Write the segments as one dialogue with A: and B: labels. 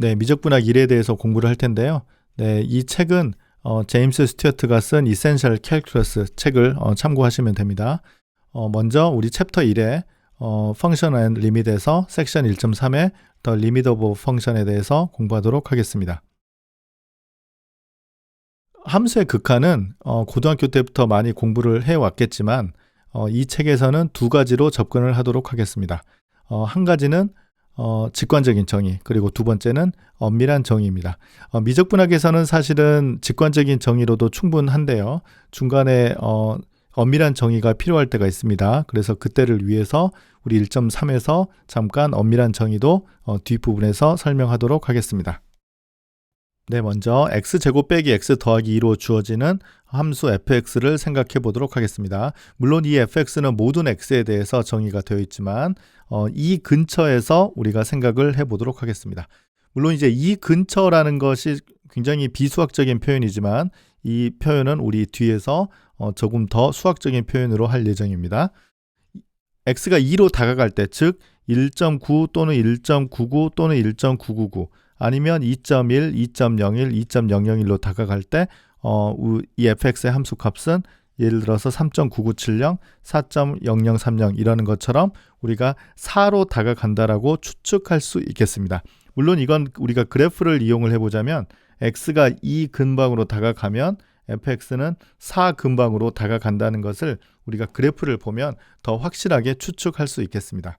A: 네, 미적분학 1에 대해서 공부를 할 텐데요. 네, 이 책은 어, 제임스 스튜어트가 쓴 이센셜 캘큘러스 책을 어, 참고하시면 됩니다. 어, 먼저 우리 챕터 1에 어, 펑션 앤 리밋에서 섹션 1.3의 더 리밋 오브 펑션에 대해서 공부하도록 하겠습니다. 함수의 극한은 어, 고등학교 때부터 많이 공부를 해왔겠지만 어, 이 책에서는 두 가지로 접근을 하도록 하겠습니다. 어, 한 가지는 어, 직관적인 정의, 그리고 두 번째는 엄밀한 정의입니다. 어, 미적분학에서는 사실은 직관적인 정의로도 충분한데요. 중간에 어, 엄밀한 정의가 필요할 때가 있습니다. 그래서 그때를 위해서 우리 1.3에서 잠깐 엄밀한 정의도 어, 뒷부분에서 설명하도록 하겠습니다. 네, 먼저 x제곱 빼기 x 더하기 2로 주어지는 함수 fx를 생각해 보도록 하겠습니다. 물론 이 fx는 모든 x에 대해서 정의가 되어 있지만 어, 이 근처에서 우리가 생각을 해 보도록 하겠습니다. 물론 이제 이 근처라는 것이 굉장히 비수학적인 표현이지만 이 표현은 우리 뒤에서 어, 조금 더 수학적인 표현으로 할 예정입니다. x가 2로 다가갈 때, 즉1.9 또는 1.99 또는 1.999 아니면 2.1, 2.01, 2.001로 다가갈 때, 어, 이 fx의 함수 값은 예를 들어서 3.9970, 4.0030 이라는 것처럼 우리가 4로 다가간다라고 추측할 수 있겠습니다. 물론 이건 우리가 그래프를 이용을 해보자면 x가 2 근방으로 다가가면 fx는 4 근방으로 다가간다는 것을 우리가 그래프를 보면 더 확실하게 추측할 수 있겠습니다.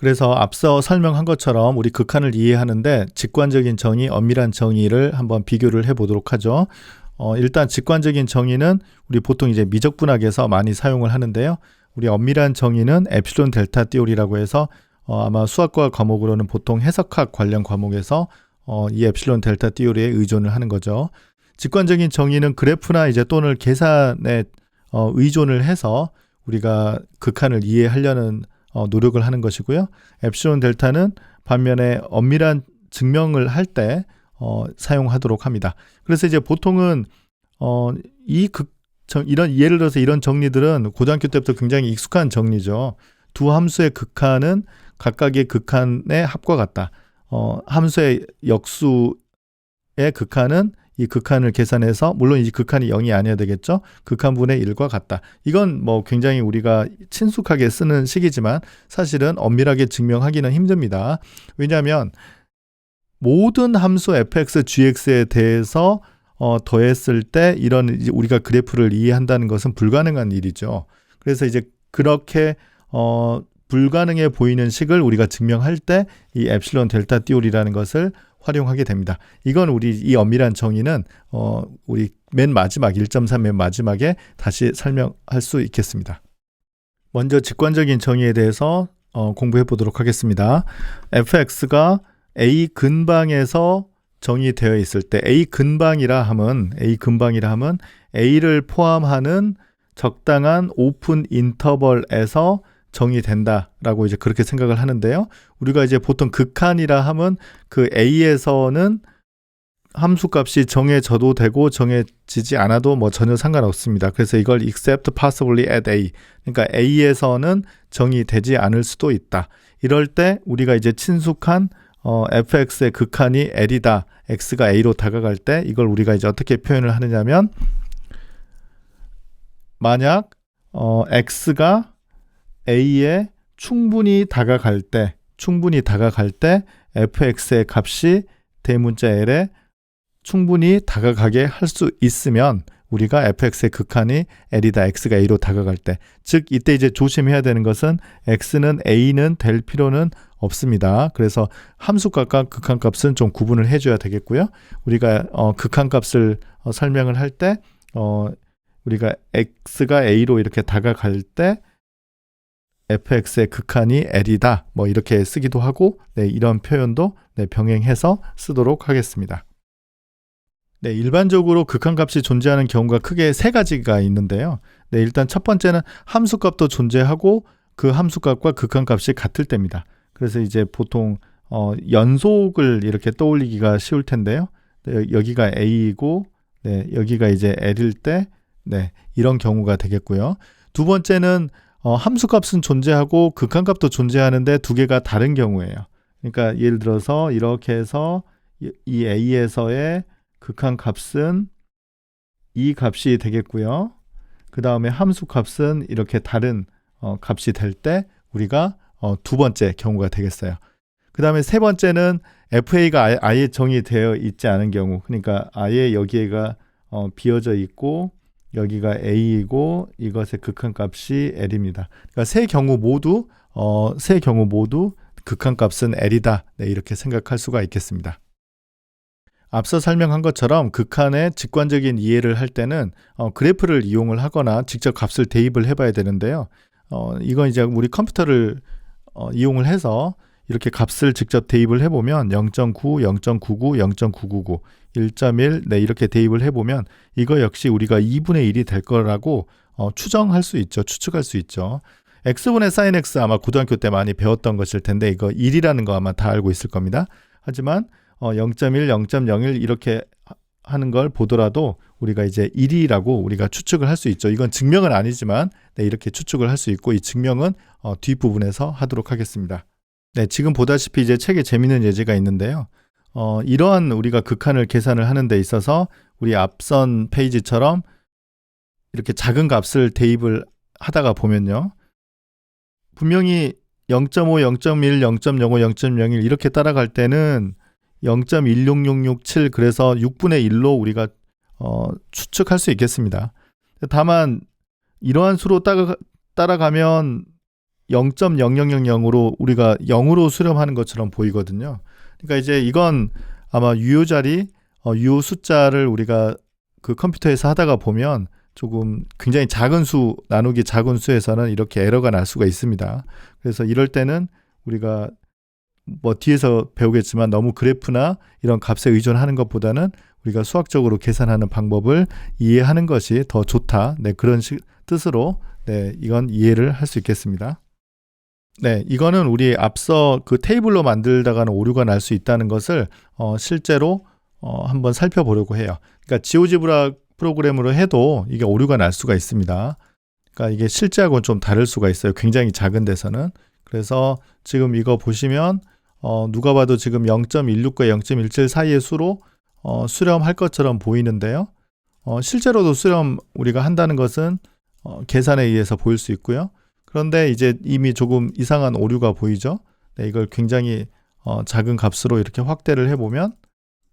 A: 그래서 앞서 설명한 것처럼 우리 극한을 이해하는데 직관적인 정의, 엄밀한 정의를 한번 비교를 해 보도록 하죠. 어, 일단 직관적인 정의는 우리 보통 이제 미적분학에서 많이 사용을 하는데요. 우리 엄밀한 정의는 엡실론 델타 띠오리라고 해서 어, 아마 수학과 과목으로는 보통 해석학 관련 과목에서 어, 이 엡실론 델타 띠오리에 의존을 하는 거죠. 직관적인 정의는 그래프나 이제 또는 계산에 어, 의존을 해서 우리가 극한을 이해하려는 어, 노력을 하는 것이고요. 엡실론 델타는 반면에 엄밀한 증명을 할때 어, 사용하도록 합니다. 그래서 이제 보통은 어, 이 극, 정, 이런 예를 들어서 이런 정리들은 고등학교 때부터 굉장히 익숙한 정리죠. 두 함수의 극한은 각각의 극한의 합과 같다. 어, 함수의 역수의 극한은 이 극한을 계산해서 물론 이 극한이 0이 아니어야 되겠죠. 극한분의 1과 같다. 이건 뭐 굉장히 우리가 친숙하게 쓰는 식이지만 사실은 엄밀하게 증명하기는 힘듭니다. 왜냐하면 모든 함수 fx, gx에 대해서 어, 더했을 때 이런 우리가 그래프를 이해한다는 것은 불가능한 일이죠. 그래서 이제 그렇게 어, 불가능해 보이는 식을 우리가 증명할 때 이 엡실론 델타 띠올이라는 것을 활용하게 됩니다. 이건 우리 이 엄밀한 정의는 어, 우리 맨 마지막 1.3 맨 마지막에 다시 설명할 수 있겠습니다. 먼저 직관적인 정의에 대해서 어, 공부해 보도록 하겠습니다. fx가 A 근방에서 정의되어 있을 때 A 근방이라 함은 A 근방이라 함은 A를 포함하는 적당한 오픈 인터벌에서 정의된다라고 이제 그렇게 생각을 하는데요. 우리가 이제 보통 극한이라 함은 그 A에서는 함수값이 정해져도 되고 정해지지 않아도 뭐 전혀 상관없습니다. 그래서 이걸 except possibly at A. 그러니까 A에서는 정의되지 않을 수도 있다. 이럴 때 우리가 이제 친숙한 어, fx의 극한이 l이다. x가 a로 다가갈 때 이걸 우리가 이제 어떻게 표현을 하느냐면 만약 어, x가 a에 충분히 다가갈 때 충분히 다가갈 때 fx의 값이 대문자 l에 충분히 다가가게 할 수 있으면 우리가 fx의 극한이 l이다 x가 a로 다가갈 때 즉 이때 이제 조심해야 되는 것은 x는 a는 될 필요는 없습니다. 그래서 함수값과 극한값은 좀 구분을 해줘야 되겠고요. 우리가 어, 극한값을 어, 설명을 할 때 어, 우리가 x가 a로 이렇게 다가갈 때 fx의 극한이 l이다. 뭐 이렇게 쓰기도 하고 네, 이런 표현도 네, 병행해서 쓰도록 하겠습니다. 네, 일반적으로 극한값이 존재하는 경우가 크게 세 가지가 있는데요. 네, 일단 첫 번째는 함수값도 존재하고 그 함수값과 극한값이 같을 때입니다. 그래서 이제 보통 어, 연속을 이렇게 떠올리기가 쉬울 텐데요. 네, 여기가 A이고, 네, 여기가 이제 L일 때, 네, 이런 경우가 되겠고요. 두 번째는 어, 함수값은 존재하고 극한값도 존재하는데 두 개가 다른 경우예요. 그러니까 예를 들어서 이렇게 해서 이- 이 a에서의 극한 값은 이 값이 되겠고요. 그 다음에 함수 값은 이렇게 다른 어, 값이 될 때 우리가 어, 두 번째 경우가 되겠어요. 그 다음에 세 번째는 FA가 아예, 아예 정의되어 있지 않은 경우, 그러니까 아예 여기가 어, 비어져 있고 여기가 A이고 이것의 극한 값이 L입니다. 그러니까 세 경우 모두 어, 세 경우 모두 극한 값은 L이다. 네, 이렇게 생각할 수가 있겠습니다. 앞서 설명한 것처럼 극한의 직관적인 이해를 할 때는 어, 그래프를 이용을 하거나 직접 값을 대입을 해봐야 되는데요. 어, 이건 이제 우리 컴퓨터를 어, 이용을 해서 이렇게 값을 직접 대입을 해보면 0.9, 0.99, 0.999, 1.1, 네 이렇게 대입을 해보면 이거 역시 우리가 2분의 1이 될 거라고 어, 추정할 수 있죠. 추측할 수 있죠. x분의 sin x 아마 고등학교 때 많이 배웠던 것일 텐데 이거 1이라는 거 아마 다 알고 있을 겁니다. 하지만 어, 0.1, 0.01 이렇게 하- 하는 걸 보더라도 우리가 이제 1이라고 우리가 추측을 할 수 있죠. 이건 증명은 아니지만 네, 이렇게 추측을 할 수 있고 이 증명은 어, 뒷부분에서 하도록 하겠습니다. 네, 지금 보다시피 이제 책에 재미있는 예제가 있는데요. 어, 이러한 우리가 극한을 계산을 하는 데 있어서 우리 앞선 페이지처럼 이렇게 작은 값을 대입을 하다가 보면요. 분명히 0.5, 0.1, 0.05, 0.01 이렇게 따라갈 때는 0.16667 그래서 6분의 1로 우리가 어, 추측할 수 있겠습니다. 다만 이러한 수로 따라, 따라가면 0.0000으로 우리가 0으로 수렴하는 것처럼 보이거든요. 그러니까 이제 이건 아마 유효 자리, 어, 유효 숫자를 우리가 그 컴퓨터에서 하다가 보면 조금 굉장히 작은 수 나누기 작은 수에서는 이렇게 에러가 날 수가 있습니다. 그래서 이럴 때는 우리가 뭐 뒤에서 배우겠지만 너무 그래프나 이런 값에 의존하는 것보다는 우리가 수학적으로 계산하는 방법을 이해하는 것이 더 좋다. 네, 그런 식, 뜻으로 네, 이건 이해를 할 수 있겠습니다. 네, 이거는 우리 앞서 그 테이블로 만들다가는 오류가 날 수 있다는 것을 어, 실제로 어, 한번 살펴보려고 해요. 그러니까 지오지브라 프로그램으로 해도 이게 오류가 날 수가 있습니다. 그러니까 이게 실제하고는 좀 다를 수가 있어요. 굉장히 작은 데서는. 그래서 지금 이거 보시면 어, 누가 봐도 지금 0.16과 0.17 사이의 수로 어, 수렴할 것처럼 보이는데요. 어, 실제로도 수렴 우리가 한다는 것은 어, 계산에 의해서 보일 수 있고요. 그런데 이제 이미 조금 이상한 오류가 보이죠. 네, 이걸 굉장히 어, 작은 값으로 이렇게 확대를 해보면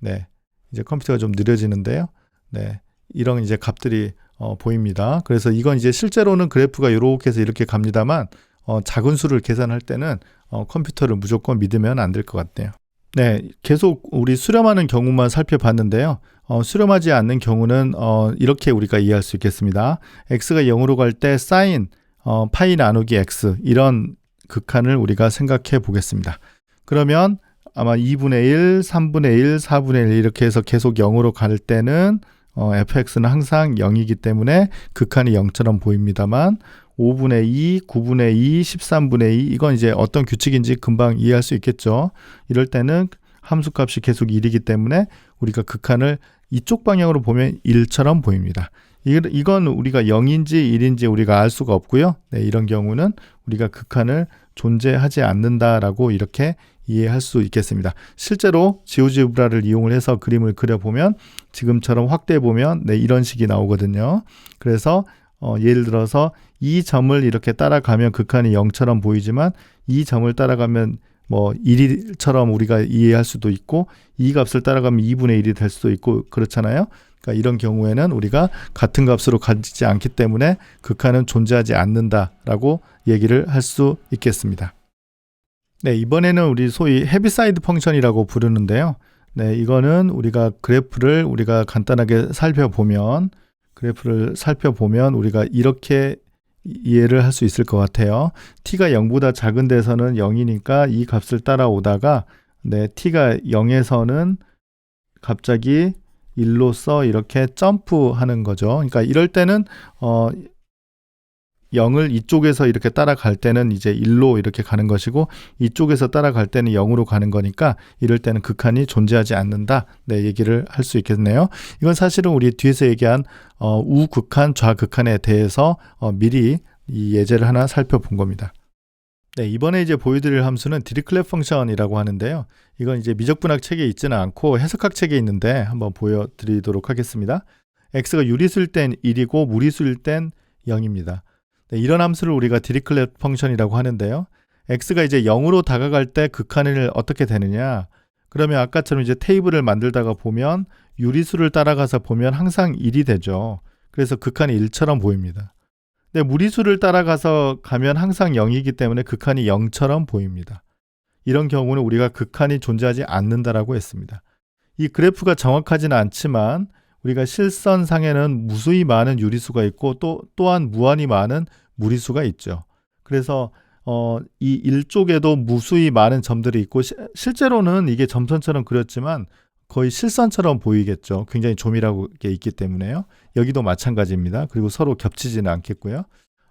A: 네, 이제 컴퓨터가 좀 느려지는데요. 네, 이런 이제 값들이 어, 보입니다. 그래서 이건 이제 실제로는 그래프가 이렇게 해서 이렇게 갑니다만 어, 작은 수를 계산할 때는 어, 컴퓨터를 무조건 믿으면 안 될 것 같네요. 네, 계속 우리 수렴하는 경우만 살펴봤는데요. 어, 수렴하지 않는 경우는 어, 이렇게 우리가 이해할 수 있겠습니다. x가 0으로 갈때 sin 어, 파이 나누기 x 이런 극한을 우리가 생각해 보겠습니다. 그러면 아마 2분의 1, 3분의 1, 4분의 1 이렇게 해서 계속 0으로 갈 때는 어, fx는 항상 0이기 때문에 극한이 0처럼 보입니다만 5분의 2, 9분의 2, 13분의 2 이건 이제 어떤 규칙인지 금방 이해할 수 있겠죠. 이럴 때는 함수값이 계속 1이기 때문에 우리가 극한을 이쪽 방향으로 보면 1처럼 보입니다. 이- 이건 우리가 0인지 1인지 우리가 알 수가 없고요. 네, 이런 경우는 우리가 극한을 존재하지 않는다라고 이렇게 이해할 수 있겠습니다. 실제로 지오지브라를 이용을 해서 그림을 그려보면 지금처럼 확대해 보면 네, 이런 식이 나오거든요. 그래서 어, 예를 들어서 이 점을 이렇게 따라가면 극한이 0처럼 보이지만 이 점을 따라가면 뭐 1처럼 우리가 이해할 수도 있고 이 값을 따라가면 2분의 1이 될 수도 있고 그렇잖아요. 그러니까 이런 경우에는 우리가 같은 값으로 가지지 않기 때문에 극한은 존재하지 않는다라고 얘기를 할 수 있겠습니다. 네, 이번에는 우리 소위 헤비사이드 펑션이라고 부르는데요. 네, 이거는 우리가 그래프를 우리가 간단하게 살펴보면 그래프를 살펴보면 우리가 이렇게 이해를 할 수 있을 것 같아요. t가 0보다 작은 데서는 0이니까 이 값을 따라오다가 네, t가 0에서는 갑자기 1로서 이렇게 점프하는 거죠. 그러니까 이럴 때는 어 0을 이쪽에서 이렇게 따라갈 때는 이제 1로 이렇게 가는 것이고 이쪽에서 따라갈 때는 0으로 가는 거니까 이럴 때는 극한이 존재하지 않는다. 네, 얘기를 할 수 있겠네요. 이건 사실은 우리 뒤에서 얘기한 어, 우극한, 좌극한에 대해서 어, 미리 이 예제를 하나 살펴본 겁니다. 네, 이번에 이제 보여드릴 함수는 디리클랩 펑션이라고 하는데요. 이건 이제 미적분학 책에 있지는 않고 해석학 책에 있는데 한번 보여드리도록 하겠습니다. x가 유리수일 땐 1이고 무리수일 땐 0입니다. 네, 이런 함수를 우리가 디리클랩 펑션이라고 하는데요. x가 이제 0으로 다가갈 때 극한을 어떻게 되느냐? 그러면 아까처럼 이제 테이블을 만들다가 보면 유리수를 따라가서 보면 항상 1이 되죠. 그래서 극한이 1처럼 보입니다. 근데 무리수를 따라가서 가면 항상 0이기 때문에 극한이 0처럼 보입니다. 이런 경우는 우리가 극한이 존재하지 않는다라고 했습니다. 이 그래프가 정확하지는 않지만 우리가 실선상에는 무수히 많은 유리수가 있고 또 또한 무한히 많은 무리수가 있죠. 그래서 어, 이 일쪽에도 무수히 많은 점들이 있고 시, 실제로는 이게 점선처럼 그렸지만 거의 실선처럼 보이겠죠. 굉장히 조밀하게 있기 때문에요. 여기도 마찬가지입니다. 그리고 서로 겹치지는 않겠고요.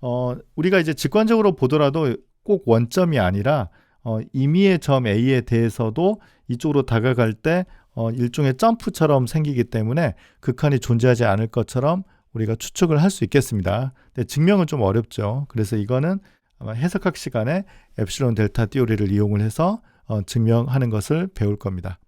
A: 어, 우리가 이제 직관적으로 보더라도 꼭 원점이 아니라 어, 임의의 점 A에 대해서도 이쪽으로 다가갈 때 어, 일종의 점프처럼 생기기 때문에 극한이 존재하지 않을 것처럼 우리가 추측을 할 수 있겠습니다. 근데 증명은 좀 어렵죠. 그래서 이거는 아마 해석학 시간에 엡실론 델타 띠오리를 이용을 해서 어, 증명하는 것을 배울 겁니다.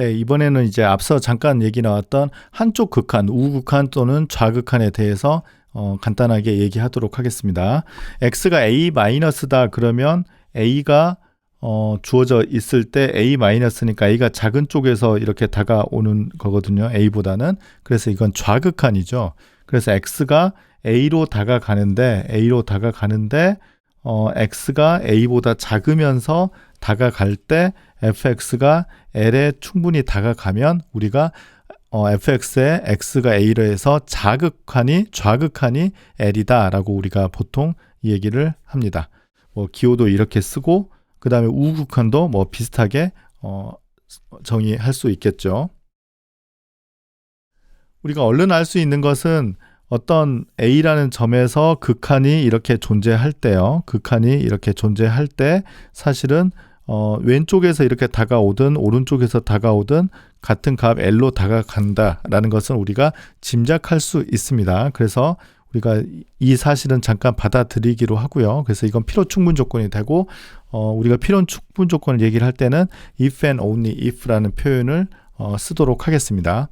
A: 네, 이번에는 이제 앞서 잠깐 얘기 나왔던 한쪽 극한, 우극한 또는 좌극한에 대해서 어, 간단하게 얘기하도록 하겠습니다. x가 a-다 그러면 a가 어, 주어져 있을 때 a-니까 a가 작은 쪽에서 이렇게 다가오는 거거든요. a보다는. 그래서 이건 좌극한이죠. 그래서 x가 a로 다가가는데 a로 다가가는데 어, x가 a보다 작으면서 다가갈 때 fx가 l에 충분히 다가가면 우리가 어, fx의 x가 a로 해서 자극한이 좌극한이 l이다라고 우리가 보통 이 얘기를 합니다. 뭐 기호도 이렇게 쓰고 그 다음에 우극한도 뭐 비슷하게 어, 정의할 수 있겠죠. 우리가 얼른 알 수 있는 것은 어떤 A라는 점에서 극한이 이렇게 존재할 때요. 극한이 이렇게 존재할 때 사실은 어, 왼쪽에서 이렇게 다가오든 오른쪽에서 다가오든 같은 값 L로 다가간다라는 것은 우리가 짐작할 수 있습니다. 그래서 우리가 이 사실은 잠깐 받아들이기로 하고요. 그래서 이건 필요 충분 조건이 되고 어, 우리가 필요 충분 조건을 얘기를 할 때는 if and only if라는 표현을 어, 쓰도록 하겠습니다.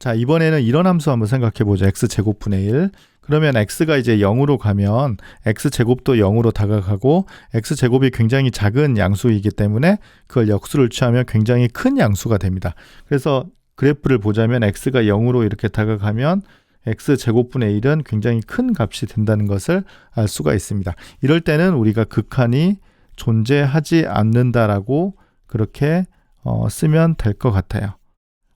A: 자, 이번에는 이런 함수 한번 생각해 보죠. x제곱분의 1. 그러면 x가 이제 0으로 가면 x제곱도 0으로 다가가고 x제곱이 굉장히 작은 양수이기 때문에 그걸 역수를 취하면 굉장히 큰 양수가 됩니다. 그래서 그래프를 보자면 x가 0으로 이렇게 다가가면 x제곱분의 1은 굉장히 큰 값이 된다는 것을 알 수가 있습니다. 이럴 때는 우리가 극한이 존재하지 않는다라고 그렇게 어, 쓰면 될 것 같아요.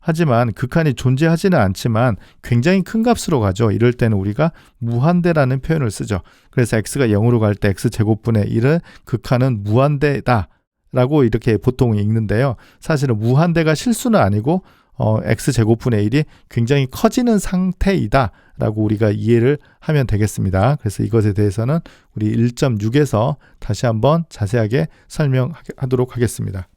A: 하지만 극한이 존재하지는 않지만 굉장히 큰 값으로 가죠. 이럴 때는 우리가 무한대라는 표현을 쓰죠. 그래서 x가 0으로 갈 때 x제곱분의 1은 극한은 무한대다. 라고 이렇게 보통 읽는데요. 사실은 무한대가 실수는 아니고 어, x제곱분의 1이 굉장히 커지는 상태이다. 라고 우리가 이해를 하면 되겠습니다. 그래서 이것에 대해서는 우리 1.6에서 다시 한번 자세하게 설명하도록 하겠습니다.